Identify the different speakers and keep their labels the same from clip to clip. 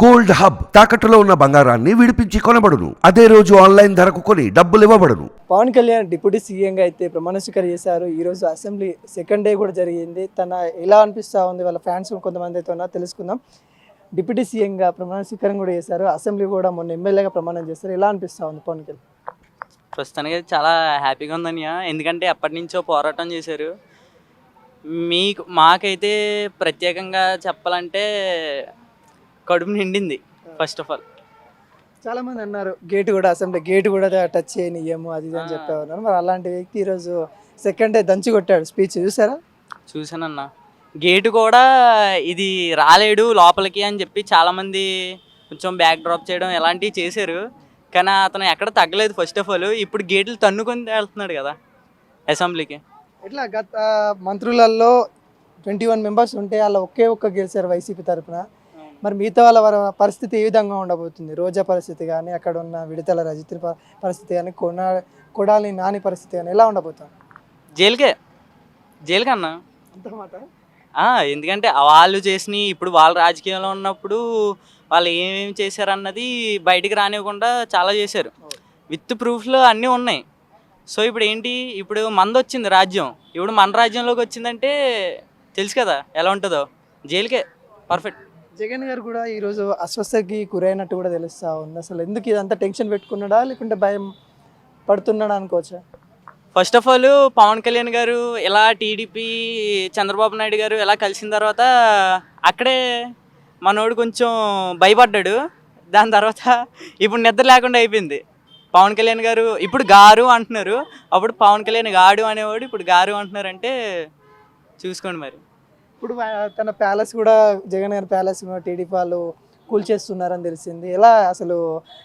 Speaker 1: Gold hub తాకట్టులో ఉన్న బంగారాన్ని విడిపించి కొనబడును. అదే రోజు ఆన్లైన్ ధరకు కొని డబ్బులు ఇవ్వబడును.
Speaker 2: పవన్ కళ్యాణ్ డిప్యూటీ సీఎంగా అయితే ప్రమాణ స్వీకారం చేశారు ఈరోజు అసెంబ్లీ సెకండ్ డే కూడా జరిగింది. తన ఎలా అనిపిస్తూ ఉంది వాళ్ళ ఫ్యాన్స్ కొంతమంది అయితే ఉన్నా తెలుసుకుందాం. డిప్యూటీ సీఎంగా ప్రమాణ స్వీకారం కూడా చేశారు. అసెంబ్లీ కూడా మొన్న ఎమ్మెల్యేగా ప్రమాణం చేశారు. ఎలా అనిపిస్తూ ఉంది పవన్ కళ్యాణ్?
Speaker 3: ప్రస్తుతానికి అయితే చాలా హ్యాపీగా ఉందన్నయ్య ఎందుకంటే ఎప్పటి నుంచో పోరాటం చేశారు. మీకు మాకైతే ప్రత్యేకంగా చెప్పాలంటే కడుపు నిండింది ఫస్ట్ ఆఫ్ ఆల్
Speaker 2: చాలా మంది అన్నారు గేట్ కూడా అసెంబ్లీ గేట్ కూడా టచ్ చేయనియ్యము అది ఇది అని. చెప్పేవారు మరి అలాంటి వ్యక్తి ఈరోజు సెకండ్ డే దంచి కొట్టాడు. స్పీచ్ చూసారా?
Speaker 3: చూసానన్న. గేటు కూడా ఇది రాలేడు లోపలికి అని చెప్పి చాలామంది కొంచెం బ్యాక్ డ్రాప్ చేయడం ఇలాంటివి చేశారు. కానీ అతను ఎక్కడ తగ్గలేదు ఫస్ట్ ఆఫ్ ఆల్ ఇప్పుడు గేట్లు తన్నుకొని వెళ్తున్నాడు కదా అసెంబ్లీకి.
Speaker 2: ఇట్లా గత మంత్రులలో ట్వంటీ వన్ మెంబర్స్ ఉంటే అలా ఒకే ఒక్క గెలిచారు వైసీపీ తరపున. మరి మిగతా వాళ్ళ పరిస్థితి ఏ విధంగా ఉండబోతుంది? రోజా పరిస్థితి కానీ అక్కడ ఉన్న విడతల రజిత పరిస్థితి కానీ కొనా కొడాలి నాని పరిస్థితి కానీ ఎలా ఉండబోతుంది
Speaker 3: జైలుకే.
Speaker 2: అంతమాట
Speaker 3: ఆ, ఎందుకంటే వాళ్ళు చేసిన ఇప్పుడు వాళ్ళు రాజకీయంలో ఉన్నప్పుడు వాళ్ళు ఏమేమి చేశారన్నది బయటికి రానివ్వకుండా చాలా చేశారు. విత్ ప్రూఫ్లు అన్నీ ఉన్నాయి. సో ఇప్పుడు ఏంటి? ఇప్పుడు మంది వచ్చింది రాజ్యం. ఇప్పుడు మన రాజ్యంలోకి వచ్చిందంటే తెలుసు కదా ఎలా ఉంటుందో. జైలుకే. పర్ఫెక్ట్.
Speaker 2: జగన్ గారు కూడా ఈరోజు అస్వస్థకి గురైనట్టు కూడా తెలుస్తా ఉంది. అసలు ఎందుకు ఇదంతా టెన్షన్ పెట్టుకున్నాడా లేకుంటే భయం పడుతున్నాడా అనుకోవచ్చా?
Speaker 3: First of all Pawan Kalyan garu ఎలా టీడీపీ చంద్రబాబు నాయుడు గారు ఎలా కలిసిన తర్వాత అక్కడే మనోడు కొంచెం భయపడ్డాడు. దాని తర్వాత ఇప్పుడు నిద్ర లేకుండా అయిపోయింది. పవన్ కళ్యాణ్ గారు ఇప్పుడు గారు అంటున్నారు. అప్పుడు పవన్ కళ్యాణ్ గాడు అనేవాడు ఇప్పుడు గారు అంటున్నారంటే చూసుకోండి మరి.
Speaker 2: ఇప్పుడు తన ప్యాలెస్ కూడా జగన్ గారి ప్యాలెస్ కూడా టీడీపీ వాళ్ళు కూల్చేస్తున్నారని తెలిసింది. ఎలా అసలు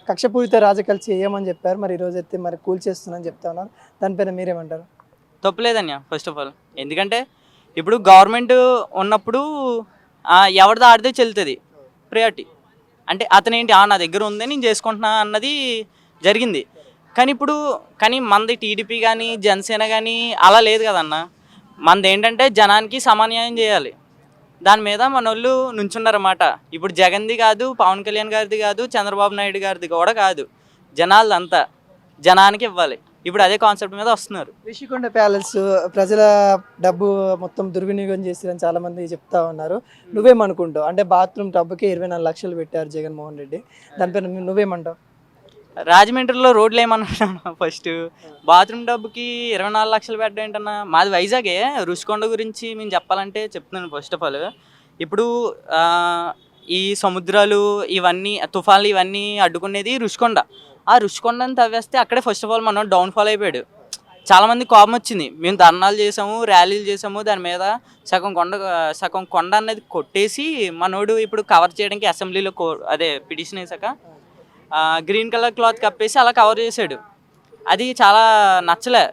Speaker 2: కక్షపూరిత రాజకీయాలు చేయమని చెప్పారు. మరి ఈరోజు అయితే మరి కూల్చేస్తున్నారని చెప్తా ఉన్నారు. దానిపైన మీరేమంటారు?
Speaker 3: తప్పలేదన్య ఫస్ట్ ఆఫ్ ఆల్ ఎందుకంటే ఇప్పుడు గవర్నమెంట్ ఉన్నప్పుడు ఎవరిది ఆడితే చెల్లుతుంది. ప్రియారిటీ అంటే అతనేంటి ఆ నా దగ్గర ఉంది నేను చేసుకుంటున్నా అన్నది జరిగింది. కానీ ఇప్పుడు కానీ మంది టీడీపీ కానీ జనసేన కానీ అలా లేదు కదన్నా. మనది ఏంటంటే జనానికి సమాన్యాయం చేయాలి. దాని మీద మనోళ్ళు నుంచున్నారన్నమాట. ఇప్పుడు జగన్ది కాదు పవన్ కళ్యాణ్ గారిది కాదు చంద్రబాబు నాయుడు గారిది కూడా కాదు. జనాలదంతా జనానికి ఇవ్వాలి. ఇప్పుడు అదే కాన్సెప్ట్ మీద వస్తున్నారు.
Speaker 2: రిషికొండ ప్యాలెస్ ప్రజల డబ్బు మొత్తం దుర్వినియోగం చేస్తారని చాలా మంది చెప్తా ఉన్నారు. నువ్వేమనుకుంటావు? అంటే బాత్రూమ్ డబ్బుకి ఇరవై నాలుగు లక్షలు పెట్టారు జగన్మోహన్ రెడ్డి. దానిపైన నువ్వేమంటావు?
Speaker 3: రాజమండ్రిలో రోడ్లు ఏమన్నా ఫస్ట్? బాత్రూమ్ డబ్బుకి ఇరవై నాలుగు లక్షలు పెట్టడం ఏంటన్నా? మాది వైజాగే. రుషికొండ గురించి మేము చెప్పాలంటే చెప్తున్నాను ఫస్ట్ ఆఫ్ ఆల్ ఇప్పుడు ఈ సముద్రాలు ఇవన్నీ తుఫాన్లు ఇవన్నీ అడ్డుకునేది రుషికొండ. ఆ రుషికొండని తవ్వేస్తే అక్కడే ఫస్ట్ ఆఫ్ ఆల్ మనం డౌన్ఫాల్ అయిపోయాడు. చాలామంది కోపం వచ్చింది. మేము ధర్నాలు చేసాము ర్యాలీలు చేసాము దాని మీద సగం కొండ సగం కొండ అనేది కొట్టేసి మనోడు ఇప్పుడు కవర్ చేయడానికి అసెంబ్లీలో కో అదే పిటిషన్ వేసాక గ్రీన్ కలర్ క్లాత్ కప్పేసి అలా కవర్ చేశాడు అది చాలా నచ్చలే.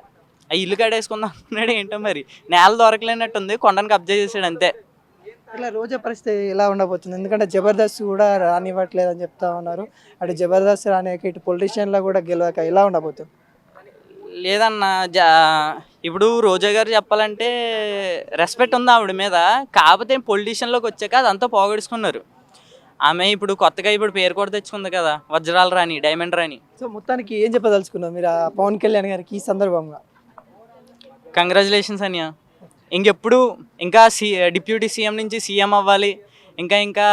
Speaker 3: ఆ ఇల్లు కడేసుకుందాం అనుకున్నాడు ఏంటో మరి. నేల దొరకలేనట్టుంది కొండను కబ్జా చేసాడు అంతే.
Speaker 2: ఇట్లా రోజా పరిస్థితి ఎలా ఉండబోతుంది. ఎందుకంటే జబర్దస్త్ కూడా రానివ్వట్లేదు అని చెప్తా ఉన్నారు. అటు జబర్దస్త్ రానియక ఇటు పొలిటీషియన్లో కూడా గెలవక ఎలా ఉండబోతుంది.
Speaker 3: లేదన్న జా ఇప్పుడు రోజా గారు చెప్పాలంటే రెస్పెక్ట్ ఉంది ఆవిడ మీద. కాకపోతే పొలిటీషియన్లోకి వచ్చాక అదంతా పోగొడుచుకున్నారు ఆమె ఇప్పుడు కొత్తగా ఇప్పుడు పేరు కూడా తెచ్చుకుంది కదా వజ్రాల రాణి డైమండ్ రాణి.
Speaker 2: సో మొత్తానికి ఏం చెప్పదలుచుకున్నావు? మీరు ఆ పవన్ కళ్యాణ్ గారికి ఈ సందర్భంగా.
Speaker 3: కంగ్రాచులేషన్స్ అనియా. ఇంకెప్పుడు ఇంకా సి డిప్యూటీ సీఎం నుంచి సీఎం అవ్వాలి ఇంకా ఇంకా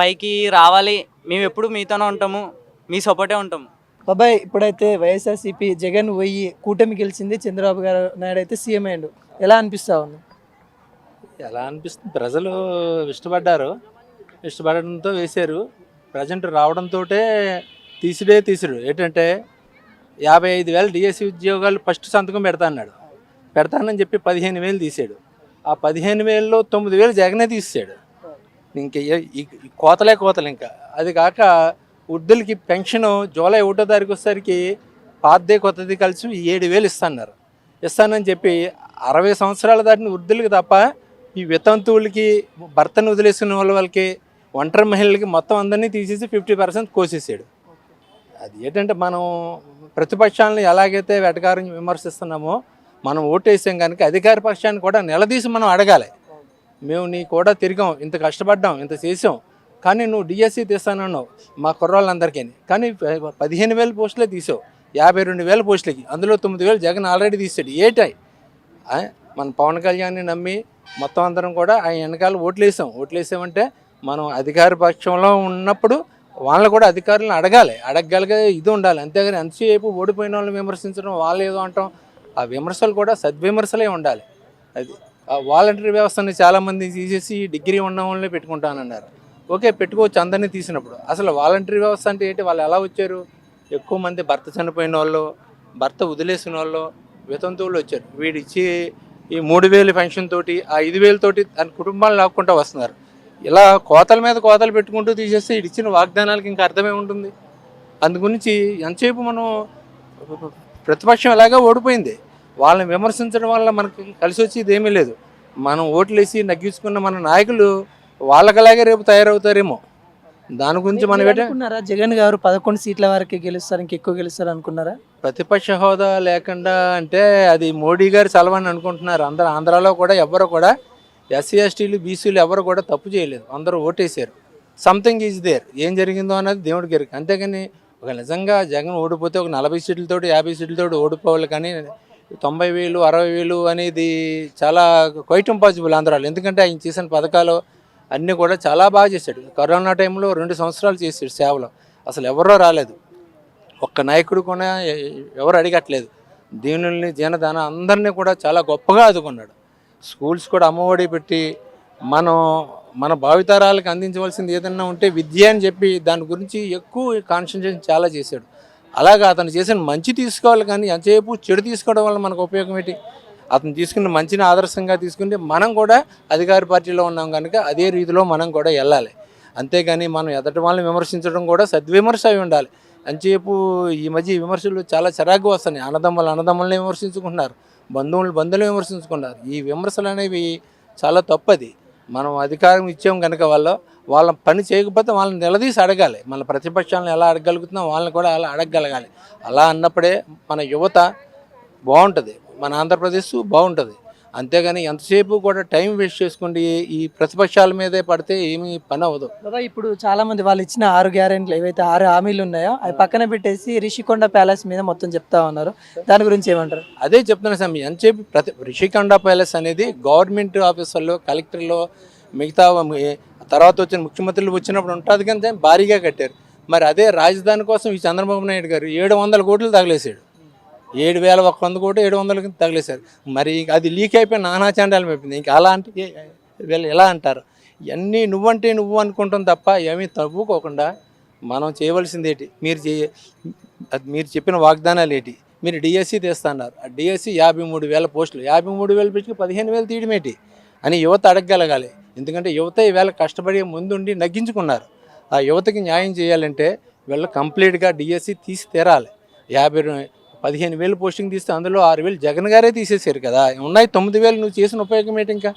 Speaker 3: పైకి రావాలి. మేము ఎప్పుడు మీతోనే ఉంటాము మీ సపోర్టే ఉంటాము.
Speaker 2: బాబాయ్ ఇప్పుడైతే వైఎస్ఆర్సీపీ జగన్ పోయి కూటమి గెలిచింది చంద్రబాబు గారు నాయుడు అయితే సీఎం అయ్యాడు. ఎలా అనిపిస్తా ఉంది?
Speaker 4: ఎలా అనిపిస్తుంది? ప్రజలు ఇష్టపడ్డారు. ఇష్టపడడంతో వేశారు. ప్రజెంట్ రావడంతో తీసుడే తీసుడు. ఏంటంటే యాభై ఐదు వేలు డిఎస్సి ఉద్యోగాలు ఫస్ట్ సంతకం పెడతా అన్నాడు. పెడతానని చెప్పి పదిహేను వేలు తీసాడు ఆ పదిహేను వేలలో తొమ్మిది వేలు జగనే తీసాడు ఇంక కోతలే కోతలు ఇంకా. అది కాక వృద్ధులకి పెన్షన్ జూలై ఒకటో తారీఖు వచ్చేసరికి పాతదే కొత్తది కలిసి ఏడు వేలు ఇస్తున్నారు. ఇస్తానని చెప్పి అరవై సంవత్సరాల దాటిన వృద్ధులకి తప్ప ఈ వితంతువులకి భర్తను వదిలేసుకున్న వాళ్ళ వాళ్ళకి ఒంటరి మహిళలకి మొత్తం అందరినీ తీసేసి ఫిఫ్టీ పర్సెంట్ కోసేసాడు. అది ఏంటంటే మనం ప్రతిపక్షాలను ఎలాగైతే వెటకారం విమర్శిస్తున్నామో మనం ఓటేసాం కనుక అధికార పక్షాన్ని కూడా నిలదీసి మనం అడగాలి. మేము నీ కూడా తిరిగాం ఇంత కష్టపడ్డాం ఇంత చేసాం. కానీ నువ్వు డిఎస్సి తీస్తానన్నావు మా కుర్రాళ్ళందరికీ. కానీ పదిహేను వేల పోస్టులే తీసావు యాభై రెండు వేల పోస్టులకి. అందులో తొమ్మిది వేలు జగన్ ఆల్రెడీ తీసాడు. ఏటాయి మన పవన్ కళ్యాణ్ని నమ్మి మొత్తం అందరం కూడా ఆయన వెనకాల ఓట్లు వేసాం ఓట్లు వేసామంటే మనం అధికార పక్షంలో ఉన్నప్పుడు వాళ్ళని కూడా అధికారులను అడగాలి. అడగగలిగే ఇది ఉండాలి. అంతేగాని ఎంతసేపు ఓడిపోయిన వాళ్ళని విమర్శించడం వాళ్ళు ఏదో అంటాం. ఆ విమర్శలు కూడా సద్విమర్శలే ఉండాలి. అది ఆ వాలంటరీ వ్యవస్థని చాలామంది తీసేసి డిగ్రీ ఉన్న వాళ్ళని పెట్టుకుంటానన్నారు. ఓకే పెట్టుకోవచ్చు అందరినీ తీసినప్పుడు. అసలు వాలంటరీ వ్యవస్థ అంటే ఏంటి? వాళ్ళు ఎలా వచ్చారు? ఎక్కువ మంది భర్త చనిపోయిన వాళ్ళు భర్త వదిలేసిన వాళ్ళు వితంతువులు వచ్చారు. వీడిచ్చి ఈ మూడు వేలు పెన్షన్ తోటి ఆ ఐదు వేలతోటి తన కుటుంబాలు లాక్కుంటూ వస్తున్నారు. ఇలా కోతల మీద కోతలు పెట్టుకుంటూ తీసేస్తే ఇచ్చిన వాగ్దానాలకి ఇంకా అర్థమే ఉంటుంది. అందు గురించి ఎంతసేపు మనం ప్రతిపక్షం ఎలాగా ఓడిపోయింది. వాళ్ళని విమర్శించడం వల్ల మనకి కలిసి వచ్చేది ఏమీ లేదు. మనం ఓట్లేసి నగ్గించుకున్న మన నాయకులు వాళ్ళకలాగే రేపు తయారవుతారేమో. దాని గురించి మనం
Speaker 2: మీరు
Speaker 4: ఏంటంటే
Speaker 2: అనుకున్నారా జగన్ గారు పదకొండు సీట్ల వరకే గెలుస్తారు ఇంకెక్కువ గెలుస్తారు అనుకున్నారా?
Speaker 4: ప్రతిపక్ష హోదా లేకుండా అంటే అది మోడీ గారి చలవని అనుకుంటున్నారు. అందరూ ఆంధ్రాలో కూడా ఎవరు కూడా ఎస్సీ ఎస్టీలు బీసీలు ఎవరు కూడా తప్పు చేయలేదు. అందరూ ఓటేశారు. సంథింగ్ ఈజ్ దేర్ ఏం జరిగిందో అనేది దేవుడికి ఎరుక అంతేగాని ఒక నిజంగా జగన్ ఓడిపోతే ఒక నలభై సీట్లతోటి యాభై సీట్లతోటి ఓడిపోవాలి కానీ తొంభై వేలు అరవై వేలు అనేది చాలా క్వైట్ ఇంపాసిబుల్ ఆంధ్రాలో. ఎందుకంటే ఆయన చేసిన పథకాలు అన్నీ కూడా చాలా బాగా చేశాడు. కరోనా టైంలో రెండు సంవత్సరాలు చేశాడు సేవలో. అసలు ఎవరో రాలేదు. ఒక్క నాయకుడు కూడా ఎవరు అడిగట్లేదు. దీనుల్ని జీనదాన అందరినీ కూడా చాలా గొప్పగా ఆదుకున్నాడు. స్కూల్స్ కూడా అమ్మఒడి పెట్టి మనం మన భావితరాలకు అందించవలసింది ఏదన్నా ఉంటే విద్య అని చెప్పి దాని గురించి ఎక్కువ కాన్సన్ట్రేషన్ చాలా చేశాడు. అలాగా అతను చేసిన మంచి తీసుకోవాలి కానీ ఎంతసేపు చెడు తీసుకోవడం వల్ల మనకు ఉపయోగం ఏంటి? అతను తీసుకున్న మంచిని ఆదర్శంగా తీసుకుంటే మనం కూడా అధికార పార్టీలో ఉన్నాం కనుక అదే రీతిలో మనం కూడా వెళ్ళాలి. అంతేగాని మనం ఎదటి వాళ్ళని విమర్శించడం కూడా సద్విమర్శ అయి ఉండాలి. అంతసేపు ఈ మధ్య విమర్శలు చాలా చిరాకు వస్తున్నాయి. అన్నదమ్ములు అన్నదమ్ములని విమర్శించుకుంటున్నారు. బంధువులు బంధువులు విమర్శించుకున్నారు. ఈ విమర్శలు అనేవి చాలా తప్పది. మనం అధికారం ఇచ్చాం కనుక వాళ్ళు వాళ్ళ పని చేయకపోతే వాళ్ళని నిలదీసి అడగాలి. మన ప్రతిపక్షాలను ఎలా అడగలుగుతున్నాం వాళ్ళని కూడా అలా అడగగలగాలి. అలా అన్నప్పుడే మన యువత బాగుంటుంది. మన ఆంధ్రప్రదేశ్ బాగుంటుంది. అంతేగాని ఎంతసేపు కూడా టైం వేస్ట్ చేసుకుంటే ఈ ప్రతిపక్షాల మీదే పడితే ఏమీ పని అవ్వదు.
Speaker 2: బాబా ఇప్పుడు చాలా మంది వాళ్ళు ఇచ్చిన ఆరు గ్యారెంట్లు ఏవైతే ఆరు హామీలు ఉన్నాయో అవి పక్కన పెట్టేసి రిషికొండ ప్యాలెస్ మీద మొత్తం చెప్తా ఉన్నారు. దాని గురించి ఏమంటారు?
Speaker 4: అదే చెప్తున్నా సార్ ఎంతసేపు ప్రతి రిషికొండ ప్యాలెస్ అనేది గవర్నమెంట్ ఆఫీసర్లు కలెక్టర్లు మిగతా తర్వాత వచ్చిన ముఖ్యమంత్రులు వచ్చినప్పుడు ఉంటుంది కానీ భారీగా కట్టారు. మరి అదే రాజధాని కోసం ఈ చంద్రబాబు నాయుడు గారు ఏడు వందల కోట్లు తగిలేశాడు. ఏడు వేల ఒక వంద కోటి ఏడు వందలకి తగిలేశారు. మరి అది లీక్ అయిపోయి నానా చండాలం అయిపోయింది ఇంకా అలా అంటే వీళ్ళు ఎలా అంటారు? ఇవన్నీ నువ్వంటే నువ్వు అనుకుంటాం తప్ప ఏమీ తవ్వుకోకుండా మనం చేయవలసింది ఏంటి? మీరు చే అది మీరు చెప్పిన వాగ్దానాలు ఏంటి? మీరు డిఎస్సి తీస్తున్నారు. ఆ డిఎస్సి యాభై మూడు వేల పోస్టులు. యాభై మూడు వేలు పెట్టుకుని పదిహేను వేలు తీయడం ఏంటి? అని యువత అడగగలగాలి. ఎందుకంటే యువత ఈవేళ కష్టపడి ముందుండి నగ్గించుకున్నారు. ఆ యువతకి న్యాయం చేయాలంటే వీళ్ళు కంప్లీట్గా డిఎస్సి తీసి తీరాలి. యాభై పదిహేను వేలు పోస్టింగ్ తీస్తే అందులో ఆరు వేలు జగన్ గారే తీసేశారు కదా. ఉన్నాయి తొమ్మిది వేలు నువ్వు చేసిన ఉపయోగం ఏంటి ఇంకా?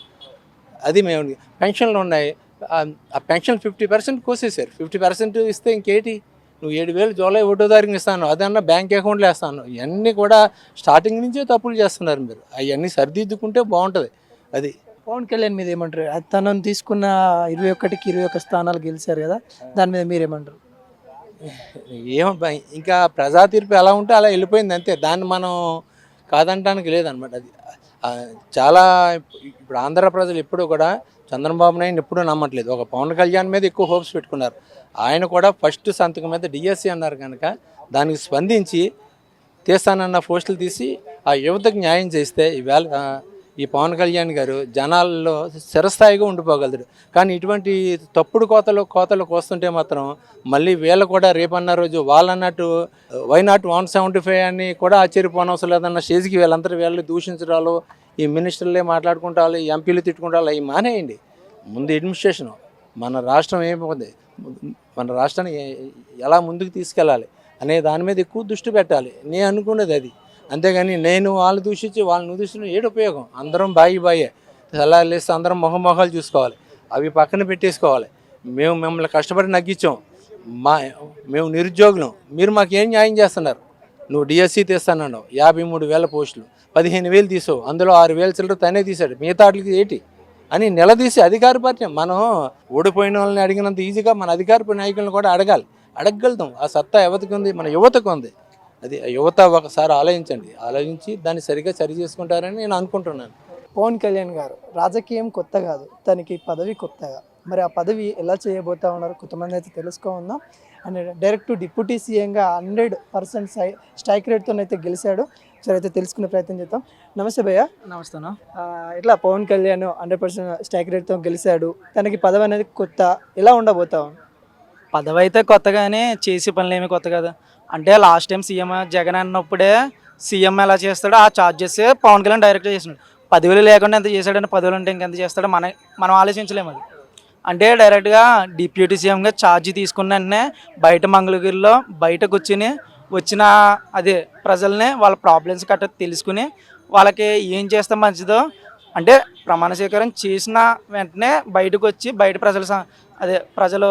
Speaker 4: అది మేము పెన్షన్లు ఉన్నాయి. ఆ- పెన్షన్ ఫిఫ్టీ పర్సెంట్ కోసేశారు. ఫిఫ్టీ పర్సెంట్ ఇస్తే ఇంకేటి? నువ్వు ఏడు వేలు జూలై ఒకటో తారీఖున ఇస్తాను. అదన్నా బ్యాంక్ అకౌంట్లో వేస్తాను. ఇవన్నీ కూడా స్టార్టింగ్ నుంచే తప్పులు చేస్తున్నారు మీరు. అవన్నీ సరిదిద్దుకుంటే బాగుంటుంది. అది
Speaker 2: పవన్ కళ్యాణ్ మీద ఏమంటారు? అది తనను తీసుకున్న ఇరవై ఒకటికి ఇరవై ఒక్క స్థానాలు గెలిచారు కదా దాని మీద మీరేమంటారు?
Speaker 4: ఏం ఇంకా ప్రజా తీర్పు ఎలా ఉంటే అలా వెళ్ళిపోయింది అంతే. దాన్ని మనం కాదంటానికి లేదనమాట అది. చాలా ఇప్పుడు ఆంధ్ర ప్రజలు ఎప్పుడూ కూడా చంద్రబాబు నాయుడు ఎప్పుడూ నమ్మట్లేదు. ఒక పవన్ కళ్యాణ్ మీద ఎక్కువ హోప్స్ పెట్టుకున్నారు. ఆయన కూడా ఫస్ట్ సంతకం మీద డిఎస్సి అన్నారు కనుక దానికి స్పందించి తీస్తానన్న పోస్టులు తీసి ఆ యువతకు న్యాయం చేస్తే ఈవేళ ఈ పవన్ కళ్యాణ్ గారు జనాల్లో స్థిరస్థాయిగా ఉండిపోగలరు. కానీ ఇటువంటి తప్పుడు కోతలు కోతలు కోస్తుంటే మాత్రం మళ్ళీ వీళ్ళు కూడా రేపన్న రోజు వాళ్ళన్నట్టు why not one seventy five అని కూడా ఆశ్చర్యపోనవసరం లేదన్న స్టేజ్కి వీళ్ళందరూ వీళ్ళు దూషించడాలు ఈ మినిస్టర్లే మాట్లాడుకుంటారు ఎంపీలు తిట్టుకుంటారు అవి మానేయండి. ముందు అడ్మినిస్ట్రేషన్ మన రాష్ట్రం ఏమైపోతుంది మన రాష్ట్రాన్ని ఎలా ముందుకు తీసుకెళ్ళాలి? అనే దాని మీద ఎక్కువ దృష్టి పెట్టాలి. నేను అనుకున్నది అది. అంతేగాని నేను వాళ్ళు దూషించి వాళ్ళని దూషించడం ఏడు ఉపయోగం. అందరం బాయి బాయే. సలహాలు వేస్తే అందరం మొహం మొహాలు చూసుకోవాలి. అవి పక్కన పెట్టేసుకోవాలి. మేము మిమ్మల్ని కష్టపడి నగ్గించాం. మా మేము నిరుద్యోగులం. మీరు మాకు ఏం న్యాయం చేస్తున్నారు? నువ్వు డిఎస్సి తీస్తానన్నావు. యాభై మూడు వేల పోస్టులు. పదిహేను వేలు తీసావు. అందులో ఆరు వేలు చిల్లర తనే తీశాడు. మిగతా వాటికి ఏంటి? అని నిలదీసి అధికార పార్టీ. మనం ఓడిపోయిన వాళ్ళని అడిగినంత ఈజీగా మన అధికార నాయకులను కూడా అడగాలి. అడగగలుగుతాం. ఆ సత్తా యువతకు ఉంది? మన యువతకు ఉంది. అది యువత ఒకసారి ఆలోచించండి. ఆలోచించి దాన్ని సరిగ్గా సరి చేసుకుంటారని నేను అనుకుంటున్నాను.
Speaker 2: పవన్ కళ్యాణ్ గారు రాజకీయం కొత్త కాదు తనకి పదవి కొత్తగా. మరి ఆ పదవి ఎలా చేయబోతా ఉన్నారు? కొంతమంది అయితే తెలుసుకుందాం. అండ్ డైరెక్ట్ డిప్యూటీ సీఎంగా హండ్రెడ్ పర్సెంట్ సై స్ట్రైక్ రేట్తో అయితే గెలిచాడు. సరే అయితే తెలుసుకునే ప్రయత్నం చేద్దాం. నమస్తే భయ్య.
Speaker 3: నమస్తేనా
Speaker 2: ఆ, ఇట్లా Pawan Kalyan hundred percent strike రేట్తో గెలిచాడు? తనకి పదవి అనేది కొత్త ఎలా ఉండబోతావు
Speaker 5: పదవి అయితే కొత్తగానే చేసే పనులు ఏమి కొత్త కదా. అంటే లాస్ట్ టైం సీఎం జగన్ అన్నప్పుడే సీఎం ఎలా చేస్తాడో ఆ చార్జెస్ పవన్ కళ్యాణ్ డైరెక్ట్ చేసినాడు పదివేలు లేకుండా ఎంత చేశాడని పదివేలు ఉంటే ఇంకెంత చేస్తాడో మన మనం ఆలోచించలేము అది. అంటే డైరెక్ట్గా డిప్యూటీ సీఎంగా ఛార్జ్ తీసుకున్న వెంటనే బయట మంగళగిరిలో బయట కూర్చుని వచ్చిన అదే ప్రజల్ని వాళ్ళ ప్రాబ్లమ్స్ కట్ట తెలుసుకుని వాళ్ళకి ఏం చేస్తే మంచిదో అంటే ప్రమాణ స్వీకారం చేసిన వెంటనే బయటకు వచ్చి బయట ప్రజల స- అదే ప్రజలు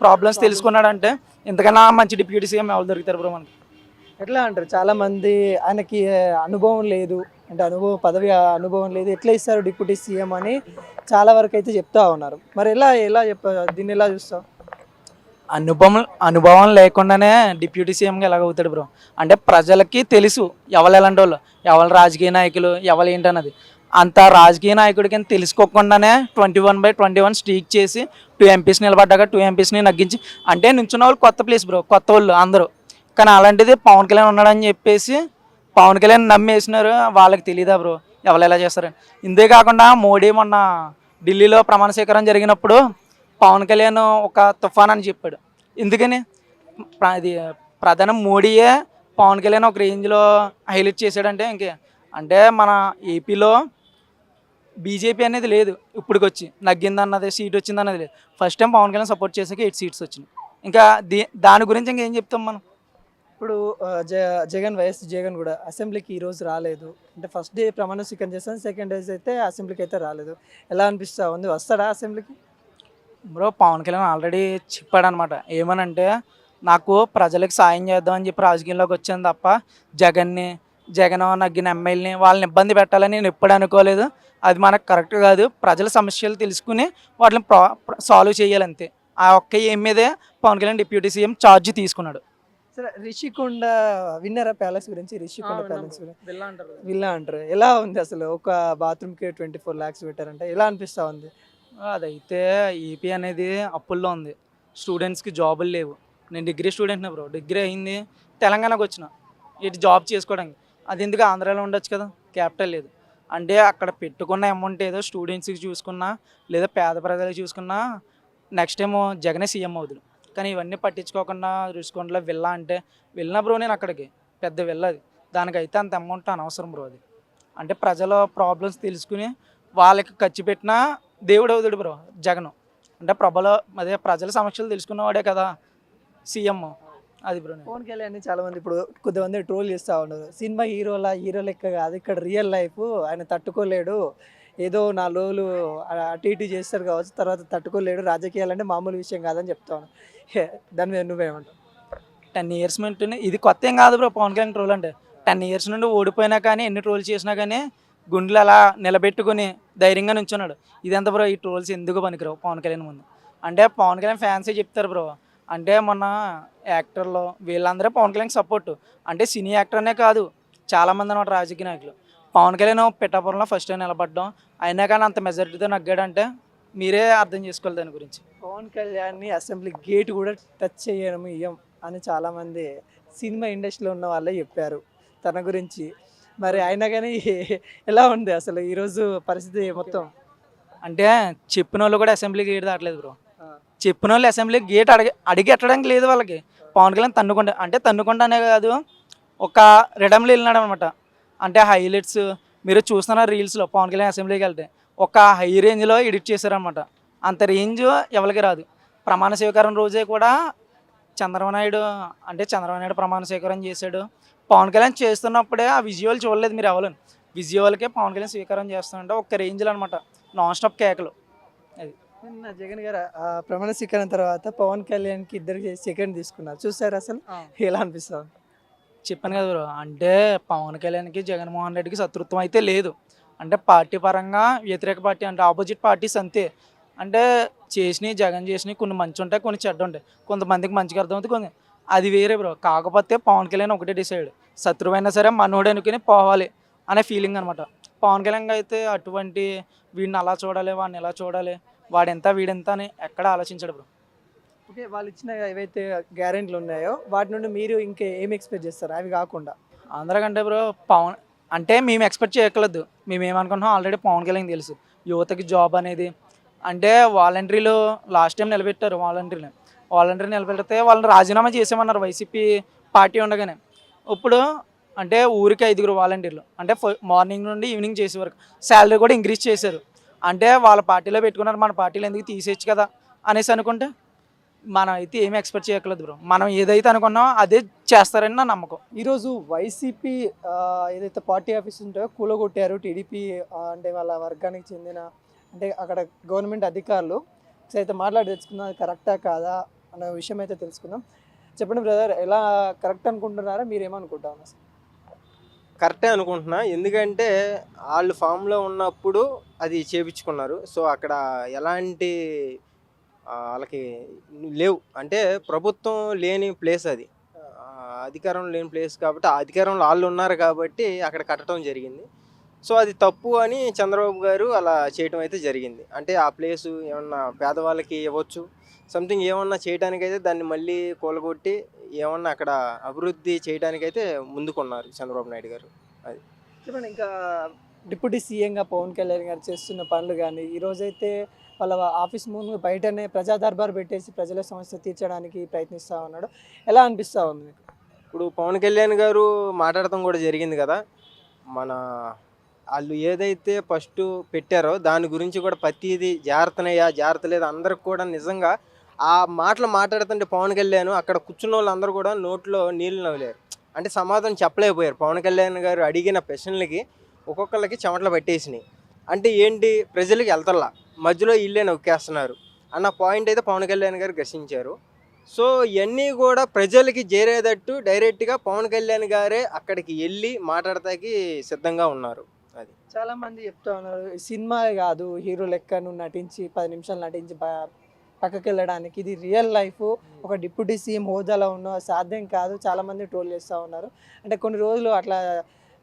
Speaker 5: ప్రాబ్లమ్స్ తెలుసుకున్నాడంటే ఇంతకన్నా మంచి డిప్యూటీ సీఎం ఎవరు దొరుకుతారు బ్రో మనకి?
Speaker 2: ఎట్లా అంటారు? చాలా మంది ఆయనకి అనుభవం లేదు. అంటే అనుభవం పదవి అనుభవం లేదు. ఎట్లా ఇస్తారు డిప్యూటీ సీఎం అని చాలా వరకు అయితే చెప్తా ఉన్నారు. మరి ఎలా ఎలా చెప్ప దీన్ని ఎలా చూస్తావు?
Speaker 5: అనుభవం అనుభవం లేకుండానే డిప్యూటీ సీఎంగా ఎలాగవుతాడు బ్రో? అంటే ప్రజలకి తెలుసు ఎవరు ఎలాంటి వాళ్ళు ఎవరు రాజకీయ నాయకులు ఎవరు ఏంటన్నది. అంత రాజకీయ నాయకుడికి తెలుసుకోకుండానే twenty one by twenty one streak చేసి టూ ఎంపీస్ నిలబడ్డాక టూ ఎంపీస్ని నగ్గించి అంటే నించున్న వాళ్ళు కొత్త ప్లేస్ బ్రో కొత్త వాళ్ళు అందరూ. కానీ అలాంటిది పవన్ కళ్యాణ్ ఉన్నాడని చెప్పేసి పవన్ కళ్యాణ్ నమ్మేసినారు వాళ్ళకి తెలియదా బ్రో ఎవరు ఎలా చేస్తారని ఇంతే కాకుండా మోడీ మొన్న ఢిల్లీలో ప్రమాణ స్వీకారం జరిగినప్పుడు పవన్ కళ్యాణ్ ఒక తుఫాన్ అని చెప్పాడు. ఎందుకని? అది ప్రధాని మోడీయే పవన్ కళ్యాణ్ ఒక రేంజ్లో హైలైట్ చేశాడంటే ఇంకే. అంటే మన ఏపీలో బీజేపీ అనేది లేదు ఇప్పటికొచ్చి. నగ్గిందన్నది సీట్ వచ్చిందన్నది లేదు. First time Pawan Kalyan support చేసాక ఎయిట్ సీట్స్ వచ్చినాయి. ఇంకా దీ దాని గురించి ఇంకేం చెప్తాం మనం?
Speaker 2: ఇప్పుడు జ జగన్ వైఎస్ జగన్ కూడా అసెంబ్లీకి ఈ రోజు రాలేదు. అంటే ఫస్ట్ డే ప్రమాణ స్వీకారం చేస్తాను సెకండ్ డేస్ అయితే అసెంబ్లీకి అయితే రాలేదు. ఎలా అనిపిస్తా ఉంది? వస్తాడా అసెంబ్లీకి?
Speaker 5: బ్రో పవన్ కళ్యాణ్ ఆల్రెడీ చెప్పాడు అనమాట ఏమనంటే నాకు ప్రజలకు సాయం చేద్దామని చెప్పి రాజకీయంలోకి వచ్చాను తప్ప జగన్ని జగన్ నగ్గిన ఎమ్మెల్యేని వాళ్ళని ఇబ్బంది పెట్టాలని నేను ఎప్పుడు అనుకోలేదు. అది మనకు కరెక్ట్ కాదు. ప్రజల సమస్యలు తెలుసుకుని వాటిని ప్రా సాల్వ్ చేయాలంతే. ఆ ఒక్క ఏం మీదే Pawan Kalyan deputy CM charge తీసుకున్నాడు.
Speaker 2: సరే రిషికొండ విన్నరా ప్యాలెస్ గురించి? రిషికొండ ప్యాలెస్ గురించి. విల్లా అంటారు ఎలా ఉంది అసలు? ఒక బాత్రూమ్కి ట్వంటీ ఫోర్ ల్యాక్స్ పెట్టారంటే. ఎలా అనిపిస్తా ఉంది?
Speaker 5: అదైతే ఏపీ అనేది అప్పుల్లో ఉంది. స్టూడెంట్స్కి జాబులు లేవు. నేను డిగ్రీ స్టూడెంట్నే బ్రో డిగ్రీ అయింది తెలంగాణకు వచ్చిన. ఇటు జాబ్ చేసుకోవడానికి. అది ఎందుకు ఆంధ్రాలో ఉండొచ్చు కదా? క్యాపిటల్ లేదు. అంటే అక్కడ పెట్టుకున్న అమౌంట్ ఏదో స్టూడెంట్స్కి చూసుకున్నా లేదా పేద ప్రజలకు చూసుకున్నా నెక్స్ట్ టైం జగనే సీఎం అవుతుంది కానీ ఇవన్నీ పట్టించుకోకుండా చూసుకుంటా వెళ్ళా అంటే వెళ్ళిన బ్రో నేను అక్కడికి పెద్ద వెళ్ళది దానికైతే అంత అమౌంట్ అనవసరం బ్రో అది. అంటే ప్రజల ప్రాబ్లమ్స్ తెలుసుకుని వాళ్ళకి ఖర్చు పెట్టినా దేవుడు అవుతాడు బ్రో జగన్. అంటే ప్రభల అదే ప్రజల సమస్యలు తెలుసుకున్నవాడే కదా సీఎం అది బ్రో.
Speaker 2: పవన్ కళ్యాణ్ చాలా మంది ఇప్పుడు కొంతమంది ట్రోల్ చేస్తూ ఉన్నారు. సినిమా హీరోలా హీరో లెక్క కాదు ఇక్కడ రియల్ లైఫ్ ఆయన తట్టుకోలేడు. ఏదో నా లోలు అటు ఇటు చేస్తారు కావచ్చు తర్వాత తట్టుకోలేడు. రాజకీయాలు అంటే మామూలు విషయం కాదని చెప్తాను దాని మీద నువ్వేమంటావు?
Speaker 5: టెన్ ఇయర్స్ నుండి ఇది కొత్త ఏం కాదు బ్రో పవన్ కళ్యాణ్ ట్రోల్ అంటే. టెన్ ఇయర్స్ నుండి ఓడిపోయినా కానీ ఎన్ని ట్రోల్ చేసినా కానీ గుండెలు అలా నిలబెట్టుకుని ధైర్యంగా నుంచున్నాడు. ఇదెంత బ్రో ఈ ట్రోల్స్ ఎందుకు పనికిరావు పవన్ కళ్యాణ్ ముందు? అంటే పవన్ కళ్యాణ్ ఫ్యాన్సే చెప్తారు బ్రో. అంటే మొన్న యాక్టర్లో వీళ్ళందరూ పవన్ కళ్యాణ్ సపోర్ట్. అంటే సినీ యాక్టర్ అనే కాదు చాలామంది అనమాట రాజకీయ నాయకులు. పవన్ కళ్యాణ్ పిఠాపురంలో ఫస్ట్ టైం నిలబడ్డం. అయినా కానీ అంత మెజారిటీతో నగ్గాడంటే మీరే అర్థం చేసుకోవాలి దాని గురించి.
Speaker 2: పవన్ కళ్యాణ్ని అసెంబ్లీ గేట్ కూడా టచ్ చేయడం ఇయ్యం అని చాలామంది సినిమా ఇండస్ట్రీలో ఉన్న వాళ్ళే చెప్పారు తన గురించి. మరి అయినా కానీ ఎలా ఉంది అసలు ఈరోజు పరిస్థితి మొత్తం?
Speaker 5: అంటే చెప్పిన వాళ్ళు కూడా అసెంబ్లీ గేట్ దాటలేదు బ్రో. చెప్పిన వాళ్ళు అసెంబ్లీ గేట్ అడిగి అడిగి ఎట్టడానికి లేదు వాళ్ళకి. పవన్ కళ్యాణ్ తన్నుకుంటా అంటే తన్నుకుంటానే కాదు ఒక రిడమ్లో వెళ్ళినాడు అనమాట అంటే హైలైట్స్ మీరు చూస్తున్న రీల్స్లో పవన్ కళ్యాణ్ అసెంబ్లీకి వెళ్తే ఒక హై రేంజ్లో ఎడిట్ చేశారనమాట అంత రేంజ్ ఎవరికి రాదు. ప్రమాణ స్వీకారం రోజే కూడా చంద్రబాబు నాయుడు అంటే చంద్రబాబు నాయుడు ప్రమాణ స్వీకారం చేశాడు. పవన్ కళ్యాణ్ చేస్తున్నప్పుడే ఆ విజువల్ చూడలేదు మీరు ఎవరు. విజువల్కే పవన్ కళ్యాణ్ స్వీకారం చేస్తుంటే ఒక రేంజ్లో అనమాట నాన్ స్టాప్ కేకలు.
Speaker 2: నిన్న జగన్ గారు ప్రమాణ స్వీకారం తర్వాత పవన్ కళ్యాణ్కి ఇద్దరికి సెకండ్ తీసుకున్నారు. చూసారు అసలు? ఎలా అనిపిస్తుంది?
Speaker 5: చెప్పాను కదా బ్రో అంటే పవన్ కళ్యాణ్కి జగన్మోహన్ రెడ్డికి శత్రుత్వం అయితే లేదు. అంటే పార్టీ పరంగా వ్యతిరేక పార్టీ అంటే ఆపోజిట్ పార్టీస్ అంతే. అంటే చేసినవి జగన్ చేసినవి కొన్ని మంచి ఉంటాయి కొన్ని చెడ్డ ఉంటాయి. కొంతమందికి మంచిగా అర్థమవుతుంది కొన్ని అది వేరే బ్రో. కాకపోతే పవన్ కళ్యాణ్ ఒకటే డిసైడ్ శత్రువైనా సరే మనోడు అనుకుని పోవాలి అనే ఫీలింగ్ అనమాట పవన్ కళ్యాణ్ అయితే అటువంటి వీడిని అలా చూడాలి వాడిని ఎలా చూడాలి వాడెంత వీడెంత అని ఎక్కడ ఆలోచించాడు బ్రో.
Speaker 2: ఓకే వాళ్ళు ఇచ్చిన ఏవైతే గ్యారెంటీలు ఉన్నాయో వాటి నుండి మీరు ఇంకా ఏం ఎక్స్పెక్ట్ చేస్తారు? అవి కాకుండా.
Speaker 5: అందరికంటే బ్రో పవన్ అంటే మేము ఎక్స్పెక్ట్ చేయట్లేదు మేము ఏమనుకుంటున్నాం ఆల్రెడీ పవన్ కళ్యాణ్ తెలుసు. యువతకి జాబ్ అనేది అంటే వాలంటీర్లు లాస్ట్ టైం నిలబెట్టారు వాలంటీర్లు వాలంటీర్ నిలబెడితే వాళ్ళని రాజీనామా చేసామన్నారు వైసీపీ పార్టీ ఉండగానే. ఇప్పుడు అంటే ఊరికి ఐదుగురు వాలంటీర్లు అంటే మార్నింగ్ నుండి ఈవినింగ్ చేసే వరకు. శాలరీ కూడా ఇంక్రీజ్ చేశారు. అంటే వాళ్ళ పార్టీలో పెట్టుకున్నారు మన పార్టీలో ఎందుకు తీసేయచ్చు కదా అనేసి అనుకుంటే మనం అయితే ఏమి ఎక్స్పెక్ట్ చేయక్కర్లేదు బ్రో మనం ఏదైతే అనుకున్నామో అదే చేస్తారని నా నమ్మకం.
Speaker 2: ఈరోజు వైసీపీ ఏదైతే పార్టీ ఆఫీస్ ఉంటాయో కూలగొట్టారు టీడీపీ అంటే వాళ్ళ వర్గానికి చెందిన అంటే అక్కడ గవర్నమెంట్ అధికారులు సో అయితే మాట్లాడి తెచ్చుకుందాం అది కరెక్టా కాదా అనే విషయం అయితే తెలుసుకుందాం. చెప్పండి బ్రదర్ ఎలా కరెక్ట్ అనుకుంటున్నారా మీరు ఏమనుకుంటా ఉన్నారు అసలు?
Speaker 6: కరెక్టే అనుకుంటున్నా. ఎందుకంటే వాళ్ళు ఫామ్లో ఉన్నప్పుడు అది చేపించుకున్నారు. సో అక్కడ ఎలాంటి వాళ్ళకి లేవు. అంటే ప్రభుత్వం లేని ప్లేస్ అది. అధికారం లేని ప్లేస్ కాబట్టి ఆ అధికారంలో వాళ్ళు ఉన్నారు కాబట్టి అక్కడ కట్టడం జరిగింది. సో అది తప్పు అని చంద్రబాబు గారు అలా చేయటం అయితే జరిగింది. అంటే ఆ ప్లేసు ఏమన్నా పేదవాళ్ళకి ఇవ్వచ్చు? సంథింగ్ ఏమన్నా చేయడానికైతే దాన్ని మళ్ళీ కూలగొట్టి ఏమన్నా అక్కడ అభివృద్ధి చేయడానికైతే ముందుకున్నారు చంద్రబాబు నాయుడు గారు.
Speaker 2: చెప్పండి ఇంకా డిప్యూటీ సీఎంగా పవన్ కళ్యాణ్ గారు చేస్తున్న పనులు కానీ ఈరోజైతే వాళ్ళ ఆఫీస్ ముందు బయటనే ప్రజా దర్బార్ పెట్టేసి ప్రజల సమస్య తీర్చడానికి ప్రయత్నిస్తూ ఉన్నాడు. ఎలా అనిపిస్తూ ఉంది మీకు?
Speaker 6: ఇప్పుడు పవన్ కళ్యాణ్ గారు మాట్లాడటం కూడా జరిగింది కదా. మన వాళ్ళు ఏదైతే ఫస్ట్ పెట్టారో దాని గురించి కూడా ప్రతిదీ జాగ్రత్తనయ్యా జాగ్రత్త లేదు. అందరికి కూడా నిజంగా ఆ మాటలు మాట్లాడుతుంటే పవన్ కళ్యాణ్ అక్కడ కూర్చున్న వాళ్ళందరూ కూడా నోట్లో నీళ్ళు నవ్వలేరు అంటే సమాధానం చెప్పలేకపోయారు. పవన్ కళ్యాణ్ గారు అడిగిన ప్రశ్నలకి ఒక్కొక్కళ్ళకి చెమటలు పట్టేసినాయి. అంటే ఏంటి? ప్రజలకి వెళ్తల్లా. మధ్యలో ఇల్లే నొక్కేస్తున్నారు. అన్న పాయింట్ అయితే పవన్ కళ్యాణ్ గారు గ్రహించారు సో ఇవన్నీ కూడా ప్రజలకి చేరేటట్టు డైరెక్ట్గా పవన్ కళ్యాణ్ గారే అక్కడికి వెళ్ళి మాట్లాడటానికి సిద్ధంగా ఉన్నారు. అది.
Speaker 2: చాలామంది చెప్తా ఉన్నారు. సినిమా కాదు హీరో లెక్క నువ్వు నటించి పది నిమిషాలు నటించి పక్కకి వెళ్ళడానికి ఇది రియల్ లైఫ్. ఒక డిప్యూటీ సీఎం హోదాలో ఉన్న సాధ్యం కాదు. చాలామంది ట్రోల్ చేస్తూ ఉన్నారు. అంటే కొన్ని రోజులు అట్లా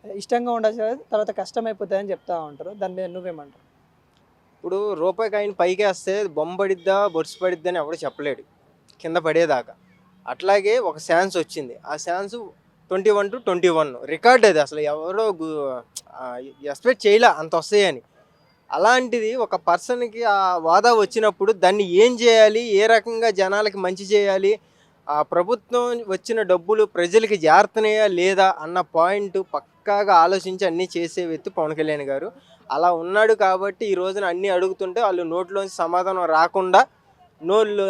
Speaker 2: ఇష్టంగా ఉండొచ్చు తర్వాత కష్టం చెప్తా ఉంటారు. దాని మీద నువ్వేమంటారు
Speaker 6: ఇప్పుడు రూపాయి కాయిన్ పైకి వేస్తే బొమ్మ పడిద్దా బొరుసు పడిద్దా అని ఎవడు చెప్పలేడు. కింద పడేదాకా. అట్లాగే ఒక ఛాన్స్ వచ్చింది. ఆ chance twenty one to twenty one. Record అది. అసలు ఎవరో ఎక్స్పెక్ట్ చేయలే అంత వస్తాయని. అలాంటిది ఒక పర్సన్కి ఆ వాదా వచ్చినప్పుడు దాన్ని ఏం చేయాలి? ఏ రకంగా జనాలకి మంచి చేయాలి? ఆ ప్రభుత్వం వచ్చిన డబ్బులు ప్రజలకి జారుతున్నాయా లేదా అన్న పాయింట్ పక్కాగా ఆలోచించి అన్నీ చేసే వ్యక్తి పవన్ కళ్యాణ్ గారు. అలా ఉన్నాడు కాబట్టి ఈ రోజున అన్నీ అడుగుతుంటే వాళ్ళు నోట్లోంచి సమాధానం రాకుండా నోళ్ళు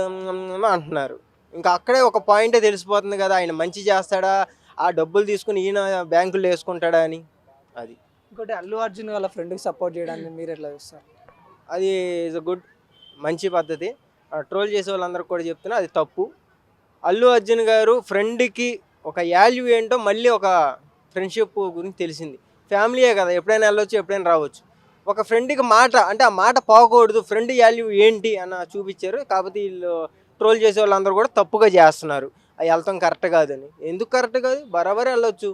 Speaker 6: అంటున్నారు. ఇంకా అక్కడే ఒక పాయింటే తెలిసిపోతుంది కదా ఆయన మంచి చేస్తాడా? ఆ డబ్బులు తీసుకుని ఈయన బ్యాంకులు వేసుకుంటాడా అని. అది.
Speaker 2: ఇంకోటి అల్లు అర్జున్ వాళ్ళ ఫ్రెండ్కి సపోర్ట్ చేయడానికి మీరు ఎట్లా చూస్తారు?
Speaker 6: అది ఇస్ గుడ్ మంచి పద్ధతి. ట్రోల్ చేసే వాళ్ళందరికీ కూడా చెప్తున్నా అది తప్పు. అల్లు అర్జున్ గారు ఫ్రెండ్కి ఒక వాల్యూ ఏంటో మళ్ళీ ఒక ఫ్రెండ్షిప్ గురించి తెలిసింది. ఫ్యామిలీయే కదా ఎప్పుడైనా వెళ్ళొచ్చు ఎప్పుడైనా రావచ్చు. ఒక ఫ్రెండ్కి మాట అంటే ఆ మాట పోకూడదు ఫ్రెండ్ వాల్యూ ఏంటి అన్న చూపించారు. కాకపోతే వీళ్ళు ట్రోల్ చేసే వాళ్ళందరూ కూడా తప్పుగా చేస్తున్నారు. అది వెళ్తాం కరెక్ట్ కాదని. ఎందుకు కరెక్ట్ కాదు? బరాబర్ వెళ్ళొచ్చు.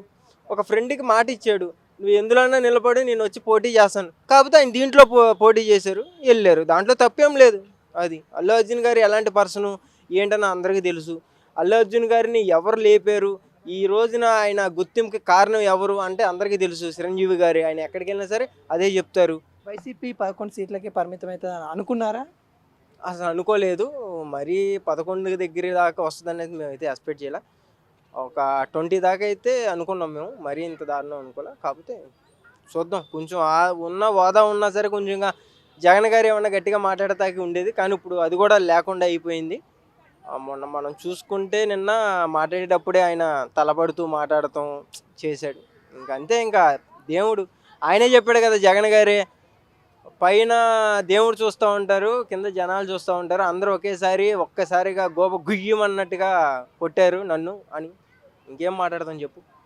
Speaker 6: ఒక ఫ్రెండ్కి మాట ఇచ్చాడు. నువ్వు ఎందులోనైనా నిలబడి నేను వచ్చి పోటీ చేస్తాను. కాకపోతే ఆయన దీంట్లో పోటీ చేశారు వెళ్ళారు. దాంట్లో తప్పేం లేదు. అది అల్లు అర్జున్ గారు ఎలాంటి పర్సను ఏంటని అందరికీ తెలుసు. అల్లు అర్జున్ గారిని ఎవరు లేపారు? ఈ రోజున ఆయన గుర్తింపుకి కారణం ఎవరు అంటే అందరికీ తెలుసు. చిరంజీవి గారి ఆయన ఎక్కడికి వెళ్ళినా సరే అదే చెప్తారు.
Speaker 2: వైసీపీ పదకొండు సీట్లకి పరిమితం అవుతుంది అనుకున్నారా?
Speaker 6: అసలు అనుకోలేదు. మరీ పదకొండు దగ్గర దాకా వస్తుంది అనేది మేమైతే ఎక్స్పెక్ట్ చేయాలి. ఒక ట్వంటీ దాకా అయితే అనుకున్నాం మేము. మరీ ఇంత దారుణం అనుకోలే. కాకపోతే చూద్దాం. కొంచెం ఆ ఉన్న హోదా ఉన్నా సరే కొంచెం ఇంకా జగన్ గారు ఏమన్నా గట్టిగా మాట్లాడతాకి ఉండేది. కానీ ఇప్పుడు అది కూడా లేకుండా అయిపోయింది. మొన్న మనం చూసుకుంటే నిన్న మాట్లాడేటప్పుడే ఆయన తలపడుతూ మాట్లాడటం చేశాడు. ఇంకా అంతే ఇంకా దేవుడు. ఆయనే చెప్పాడు కదా జగన్ గారే పైన దేవుడు చూస్తూ ఉంటారు కింద జనాలు చూస్తూ ఉంటారు. అందరూ ఒకేసారి ఒక్కసారిగా గోప గుయ్యమన్నట్టుగా కొట్టారు నన్ను అని. ఇంకేం మాట్లాడతాం చెప్పు.